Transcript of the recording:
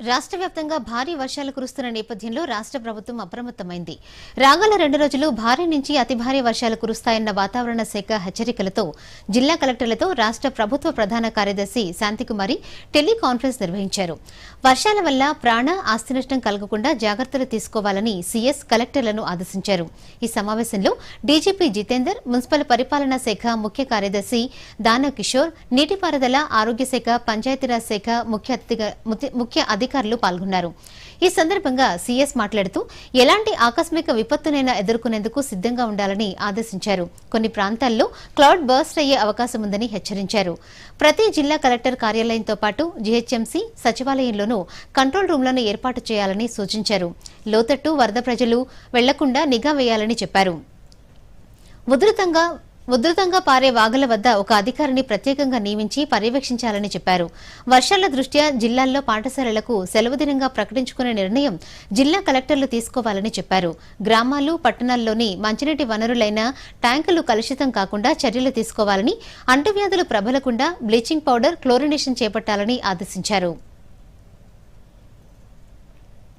రాష్ట్ర వ్యాప్తంగా భారీ వర్షాలు కురుస్తున్న నేపథ్యంలో రాష్ట్ర ప్రభుత్వం అప్రమత్తమైంది. రాగల రెండు రోజులు భారీ నుంచి అతి భారీ వర్షాలు కురుస్తాయన్న వాతావరణ శాఖ హెచ్చరికలతో జిల్లా కలెక్టర్లతో రాష్ట్ర ప్రభుత్వ ప్రధాన కార్యదర్శి శాంతికుమారి టెలికాన్ఫరెన్స్ నిర్వహించారు. వర్షాల వల్ల ప్రాణ ఆస్తి నష్టం కలగకుండా జాగ్రత్తలు తీసుకోవాలని సీఎస్ కలెక్టర్లను ఆదేశించారు. ఈ సమావేశంలో డీజీపీ జితేందర్ మున్సిపల్ పరిపాలనా శాఖ ముఖ్య కార్యదర్శి దాన కిషోర్ నీటిపారుదల ఆరోగ్య శాఖ పంచాయతీరాజ్ శాఖ ముఖ్య అతిథిగా- ముఖ్య- ముఖ్య అధికారులు పాల్గొన్నారు. ఈ సందర్భంగా సీఎస్ మాట్లాడుతూ ఎలాంటి ఆకస్మిక విపత్తునైనా ఎదుర్కొనేందుకు సిద్ధంగా ఉండాలని ఆదేశించారు. కొన్ని ప్రాంతాల్లో క్లౌడ్ బర్స్ట్ అయ్యే అవకాశం ఉందని హెచ్చరించారు. ప్రతి జిల్లా కలెక్టర్ కార్యాలయంతో పాటు జీహెచ్ఎంసీ సచివాలయంలోనూ కంట్రోల్ రూమ్లను ఏర్పాటు చేయాలని సూచించారు. లోతట్టు వరద ప్రజలు వెళ్ళకుండా నిఘా వేయాలని చెప్పారు. ఉధృతంగా ఉధృతంగా పారే వాగుల వద్ద ఒక అధికారిని ప్రత్యేకంగా నియమించి పర్యవేక్షించాలని చెప్పారు. వర్షాల దృష్ట్యా జిల్లాల్లో పాఠశాలలకు సెలవు దినంగా ప్రకటించుకునే నిర్ణయం జిల్లా కలెక్టర్లు తీసుకోవాలని చెప్పారు. గ్రామాలు పట్టణాల్లోని మంచినీటి వనరులైన ట్యాంకులు కలుషితం కాకుండా చర్యలు తీసుకోవాలని అంటువ్యాధులు ప్రబలకుండా బ్లీచింగ్ పౌడర్ క్లోరినేషన్ చేపట్టాలని ఆదేశించారు.